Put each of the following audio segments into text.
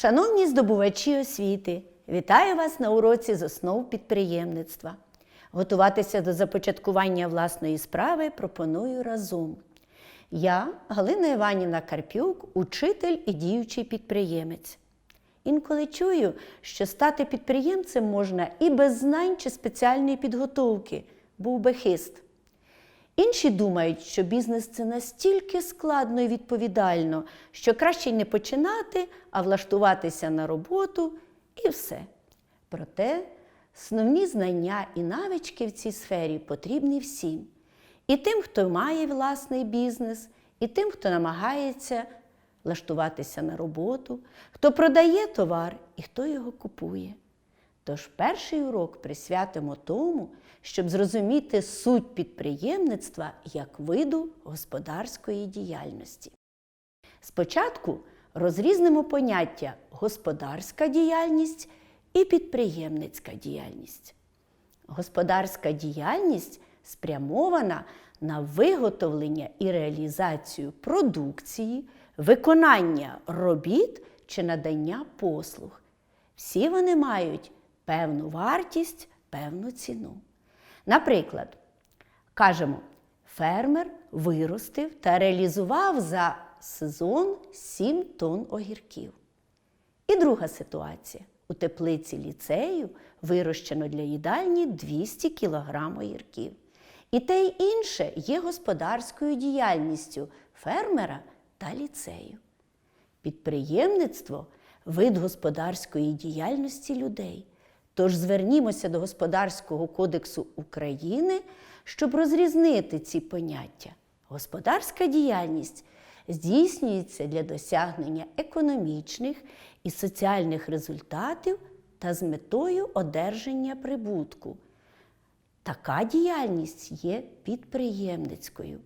Шановні здобувачі освіти, вітаю вас на уроці з основ підприємництва. Готуватися до започаткування власної справи пропоную разом. Я, Галина Іванівна Карпюк, учитель і діючий підприємець. Інколи чую, що стати підприємцем можна і без знань чи спеціальної підготовки, був би хист. Інші думають, що бізнес це настільки складно і відповідально, що краще не починати, а влаштуватися на роботу і все. Проте основні знання і навички в цій сфері потрібні всім. І тим, хто має власний бізнес, і тим, хто намагається влаштуватися на роботу, хто продає товар і хто його купує. Тож перший урок присвятимо тому, щоб зрозуміти суть підприємництва як виду господарської діяльності. Спочатку розрізнимо поняття господарська діяльність і підприємницька діяльність. Господарська діяльність спрямована на виготовлення і реалізацію продукції, виконання робіт чи надання послуг. Всі вони мають певну вартість, певну ціну. Наприклад, кажемо, фермер виростив та реалізував за сезон 7 тонн огірків. І друга ситуація. У теплиці ліцею вирощено для їдальні 200 кг огірків. І те й інше є господарською діяльністю фермера та ліцею. Підприємництво вид господарської діяльності людей. Тож звернімося до Господарського кодексу України, щоб розрізнити ці поняття. Господарська діяльність здійснюється для досягнення економічних і соціальних результатів та з метою одержання прибутку. Така діяльність є підприємницькою.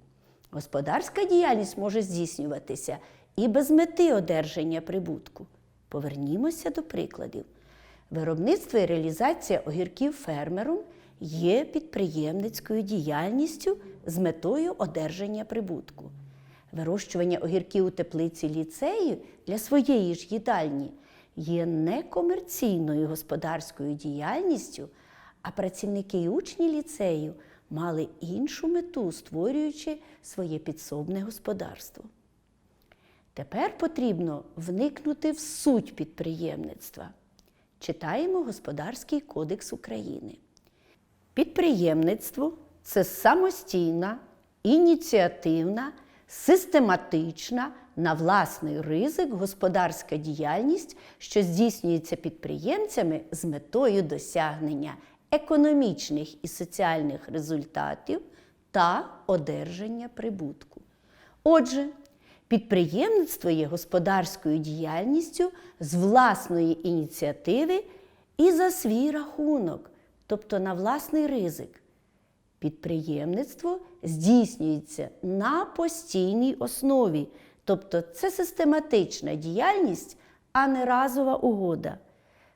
Господарська діяльність може здійснюватися і без мети одержання прибутку. Повернімося до прикладів. Виробництво і реалізація огірків фермером є підприємницькою діяльністю з метою одержання прибутку. Вирощування огірків у теплиці ліцею для своєї ж їдальні є некомерційною господарською діяльністю, а працівники і учні ліцею мали іншу мету, створюючи своє підсобне господарство. Тепер потрібно вникнути в суть підприємництва. Читаємо Господарський кодекс України. Підприємництво це самостійна, ініціативна, систематична, на власний ризик господарська діяльність, що здійснюється підприємцями з метою досягнення економічних і соціальних результатів та одержання прибутку. Отже, Підприємництво є господарською діяльністю з власної ініціативи і за свій рахунок, тобто на власний ризик. Підприємництво здійснюється на постійній основі, тобто це систематична діяльність, а не разова угода.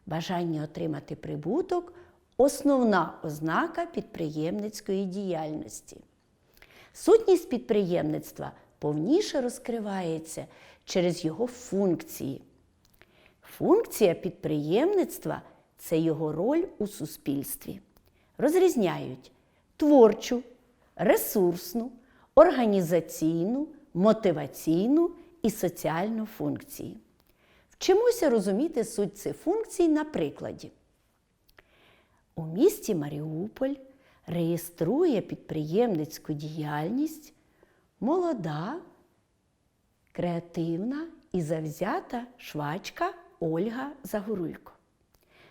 Бажання отримати прибуток основна ознака підприємницької діяльності. Сутність підприємництва повніше розкривається через його функції. Функція підприємництва це його роль у суспільстві. Розрізняють творчу, ресурсну, організаційну, мотиваційну і соціальну функції. Вчимося розуміти суть цих функцій на прикладі. У місті Маріуполь реєструє підприємницьку діяльність молода, креативна і завзята швачка Ольга Загорулько.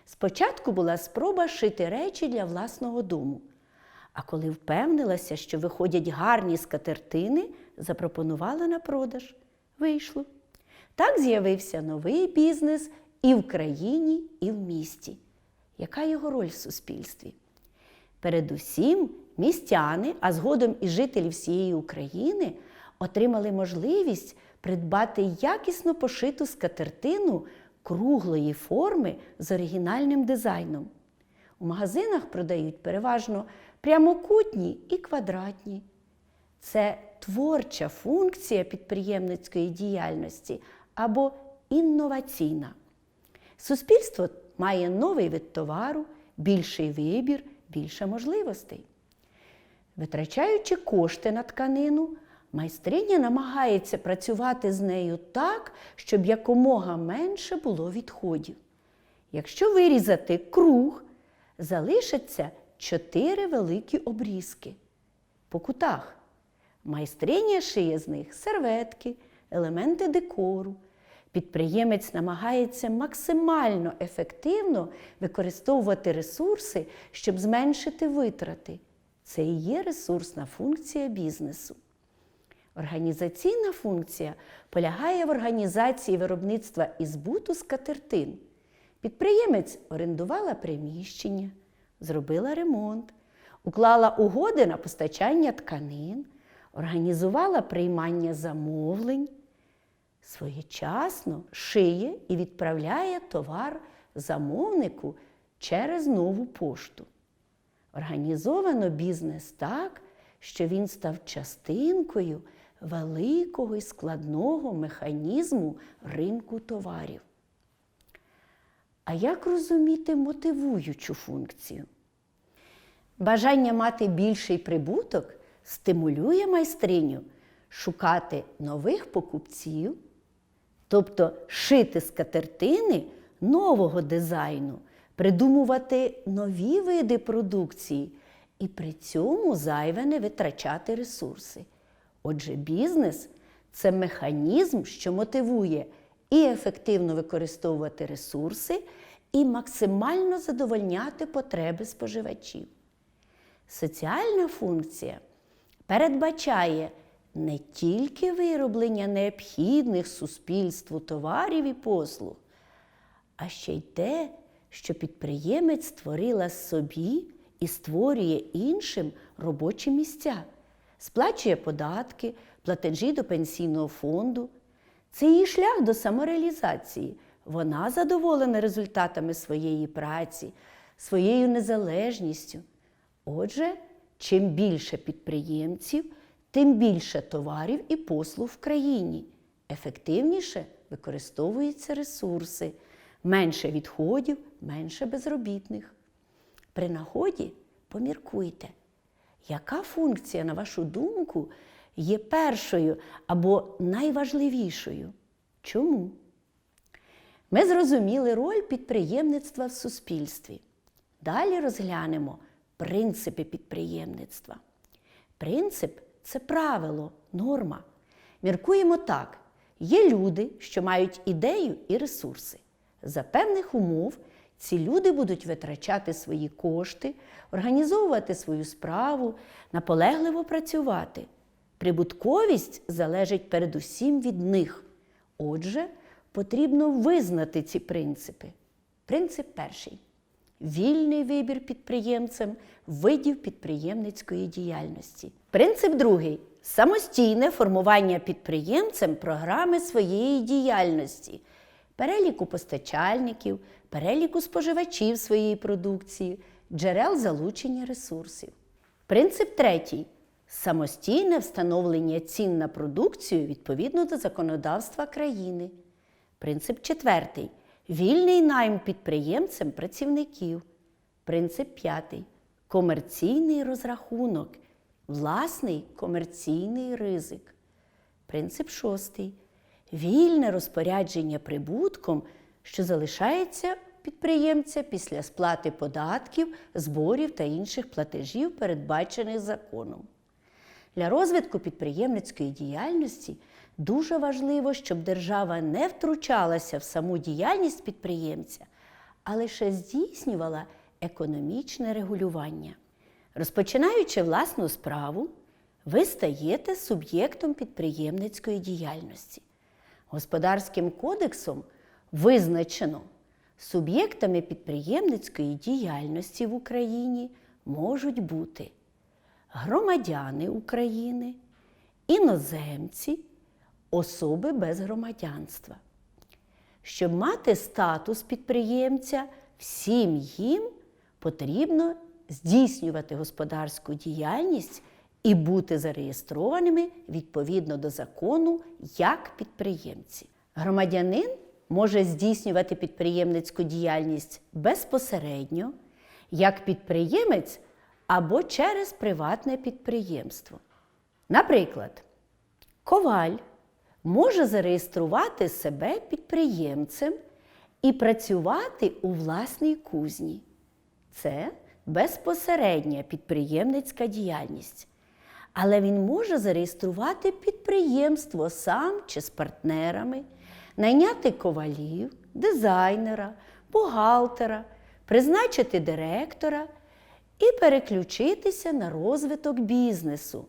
Спочатку була спроба шити речі для власного дому, а коли впевнилася, що виходять гарні скатертини, запропонувала на продаж. Вийшло. Так з'явився новий бізнес і в країні, і в місті. Яка його роль в суспільстві? Передусім, містяни, а згодом і жителі всієї України отримали можливість придбати якісно пошиту скатертину круглої форми з оригінальним дизайном. У магазинах продають переважно прямокутні і квадратні. Це творча функція підприємницької діяльності або інноваційна. Суспільство має новий вид товару, більший вибір, більше можливостей. Витрачаючи кошти на тканину, майстриня намагається працювати з нею так, щоб якомога менше було відходів. Якщо вирізати круг, залишаться чотири великі обрізки по кутах. Майстриня шиє з них серветки, елементи декору. Підприємець намагається максимально ефективно використовувати ресурси, щоб зменшити витрати. Це і є ресурсна функція бізнесу. Організаційна функція полягає в організації виробництва і збуту скатертин. Підприємець орендувала приміщення, зробила ремонт, уклала угоди на постачання тканин, організувала приймання замовлень, своєчасно шиє і відправляє товар замовнику через нову пошту. Організовано бізнес так, що він став частинкою великого і складного механізму ринку товарів. А як розуміти мотивуючу функцію? Бажання мати більший прибуток стимулює майстриню шукати нових покупців, тобто шити скатертини нового дизайну, придумувати нові види продукції і при цьому зайве не витрачати ресурси. Отже, бізнес це механізм, що мотивує і ефективно використовувати ресурси, і максимально задовольняти потреби споживачів. Соціальна функція передбачає не тільки вироблення необхідних суспільству товарів і послуг, а ще й те, що підприємець створила собі і створює іншим робочі місця, сплачує податки, платежі до пенсійного фонду. Це її шлях до самореалізації. Вона задоволена результатами своєї праці, своєю незалежністю. Отже, чим більше підприємців, тим більше товарів і послуг в країні. Ефективніше використовуються ресурси, менше відходів, менше безробітних. При нагоді поміркуйте, яка функція, на вашу думку, є першою або найважливішою? Чому? Ми зрозуміли роль підприємництва в суспільстві. Далі розглянемо принципи підприємництва. Принцип це правило, норма. Міркуємо так: є люди, що мають ідею і ресурси. За певних умов ці люди будуть витрачати свої кошти, організовувати свою справу, наполегливо працювати. Прибутковість залежить передусім від них. Отже, потрібно визнати ці принципи. Принцип перший вільний вибір підприємцем видів підприємницької діяльності. Принцип другий самостійне формування підприємцем програми своєї діяльності, переліку постачальників, переліку споживачів своєї продукції, джерел залучення ресурсів. Принцип третій самостійне встановлення цін на продукцію відповідно до законодавства країни. Принцип четвертий вільний найм підприємцем працівників. Принцип п'ятий комерційний розрахунок, власний комерційний ризик. Принцип шостий вільне розпорядження прибутком, що залишається підприємця після сплати податків, зборів та інших платежів, передбачених законом. Для розвитку підприємницької діяльності дуже важливо, щоб держава не втручалася в саму діяльність підприємця, а лише здійснювала економічне регулювання. Розпочинаючи власну справу, ви стаєте суб'єктом підприємницької діяльності. Господарським кодексом визначено, суб'єктами підприємницької діяльності в Україні можуть бути громадяни України, іноземці, особи без громадянства. Щоб мати статус підприємця, всім їм потрібно здійснювати господарську діяльність і бути зареєстрованими відповідно до закону як підприємці. Громадянин може здійснювати підприємницьку діяльність безпосередньо, як підприємець або через приватне підприємство. Наприклад, коваль може зареєструвати себе підприємцем і працювати у власній кузні. Це безпосередня підприємницька діяльність. Але він може зареєструвати підприємство сам чи з партнерами, найняти ковалів, дизайнера, бухгалтера, призначити директора і переключитися на розвиток бізнесу.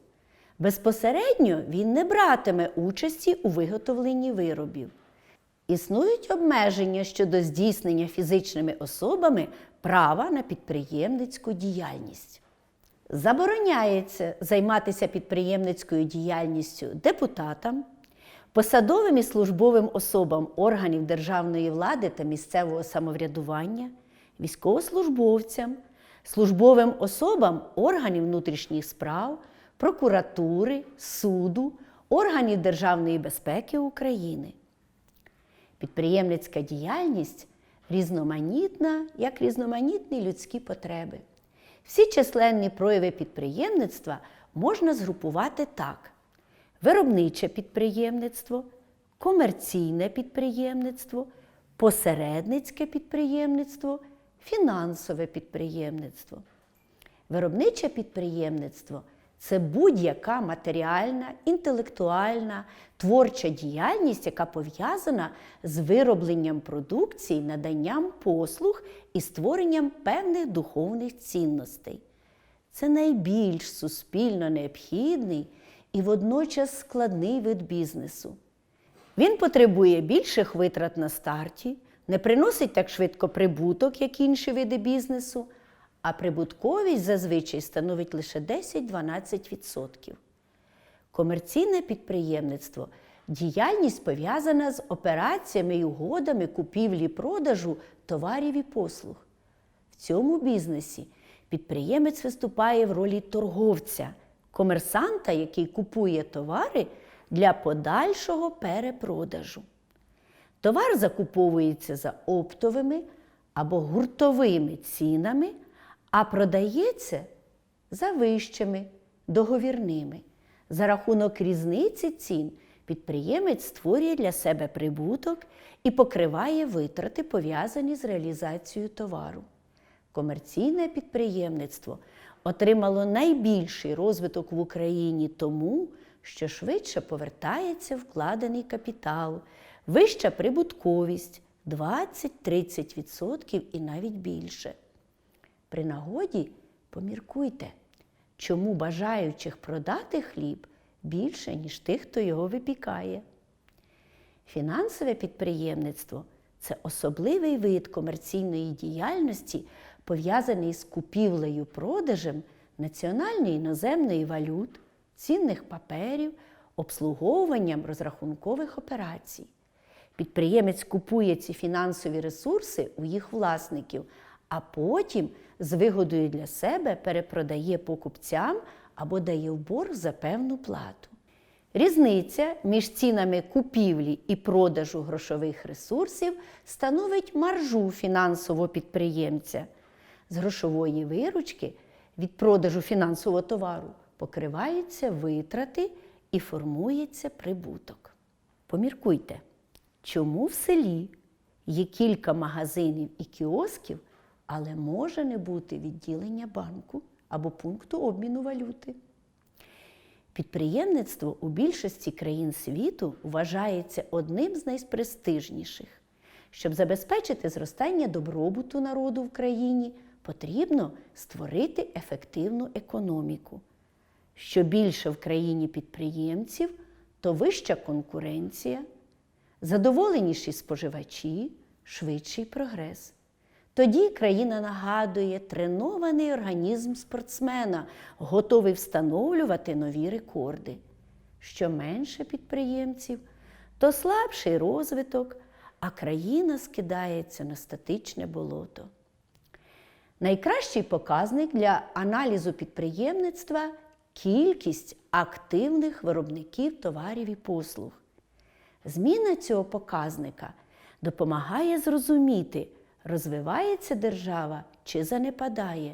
Безпосередньо він не братиме участі у виготовленні виробів. Існують обмеження щодо здійснення фізичними особами права на підприємницьку діяльність. Забороняється займатися підприємницькою діяльністю депутатам, посадовим і службовим особам органів державної влади та місцевого самоврядування, військовослужбовцям, службовим особам органів внутрішніх справ, прокуратури, суду, органів Державної безпеки України. Підприємницька діяльність різноманітна, як різноманітні людські потреби. Всі численні прояви підприємництва можна згрупувати так: виробниче підприємництво, комерційне підприємництво, посередницьке підприємництво, фінансове підприємництво. Виробниче підприємництво це будь-яка матеріальна, інтелектуальна, творча діяльність, яка пов'язана з виробленням продукції, наданням послуг і створенням певних духовних цінностей. Це найбільш суспільно необхідний і водночас складний вид бізнесу. Він потребує більших витрат на старті, не приносить так швидко прибуток, як інші види бізнесу, а прибутковість зазвичай становить лише 10-12%. Комерційне підприємництво діяльність пов'язана з операціями і угодами купівлі-продажу товарів і послуг. В цьому бізнесі підприємець виступає в ролі торговця, комерсанта, який купує товари для подальшого перепродажу. Товар закуповується за оптовими або гуртовими цінами, а продається за вищими договірними. За рахунок різниці цін підприємець створює для себе прибуток і покриває витрати, пов'язані з реалізацією товару. Комерційне підприємництво отримало найбільший розвиток в Україні тому, що швидше повертається вкладений капітал, вища прибутковість 20-30% і навіть більше. При нагоді поміркуйте, чому бажаючих продати хліб більше, ніж тих, хто його випікає. Фінансове підприємництво це особливий вид комерційної діяльності, пов'язаний з купівлею продажем національної іноземної валют, цінних паперів, обслуговуванням розрахункових операцій. Підприємець купує ці фінансові ресурси у їх власників, а потім з вигодою для себе перепродає покупцям або дає в борг за певну плату. Різниця між цінами купівлі і продажу грошових ресурсів становить маржу фінансового підприємця. З грошової виручки від продажу фінансового товару покриваються витрати і формується прибуток. Поміркуйте, чому в селі є кілька магазинів і кіосків, але може не бути відділення банку або пункту обміну валюти. Підприємництво у більшості країн світу вважається одним з найпрестижніших. Щоб забезпечити зростання добробуту народу в країні, потрібно створити ефективну економіку. Що більше в країні підприємців, то вища конкуренція, задоволеніші споживачі, швидший прогрес. Тоді країна нагадує тренований організм спортсмена, готовий встановлювати нові рекорди. Що менше підприємців, то слабший розвиток, а країна скидається на статичне болото. Найкращий показник для аналізу підприємництва кількість активних виробників товарів і послуг. Зміна цього показника допомагає зрозуміти, розвивається держава чи занепадає,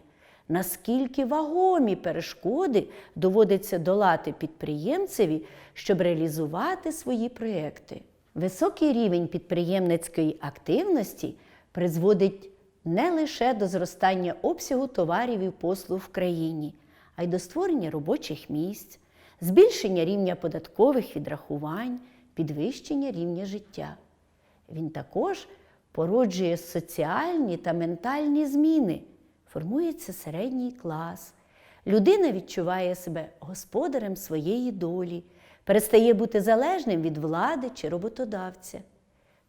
наскільки вагомі перешкоди доводиться долати підприємцеві, щоб реалізувати свої проекти. Високий рівень підприємницької активності призводить не лише до зростання обсягу товарів і послуг в країні, а й до створення робочих місць, збільшення рівня податкових відрахувань, підвищення рівня життя. Він також породжує соціальні та ментальні зміни, формується середній клас. Людина відчуває себе господарем своєї долі, перестає бути залежним від влади чи роботодавця.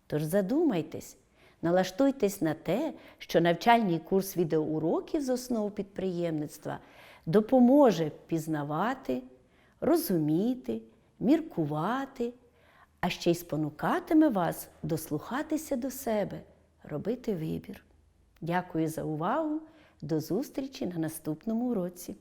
Тож задумайтесь, налаштуйтесь на те, що навчальний курс відеоуроків з основ підприємництва допоможе пізнавати, розуміти, міркувати, а ще й спонукатиме вас дослухатися до себе, робити вибір. Дякую за увагу. До зустрічі на наступному уроці.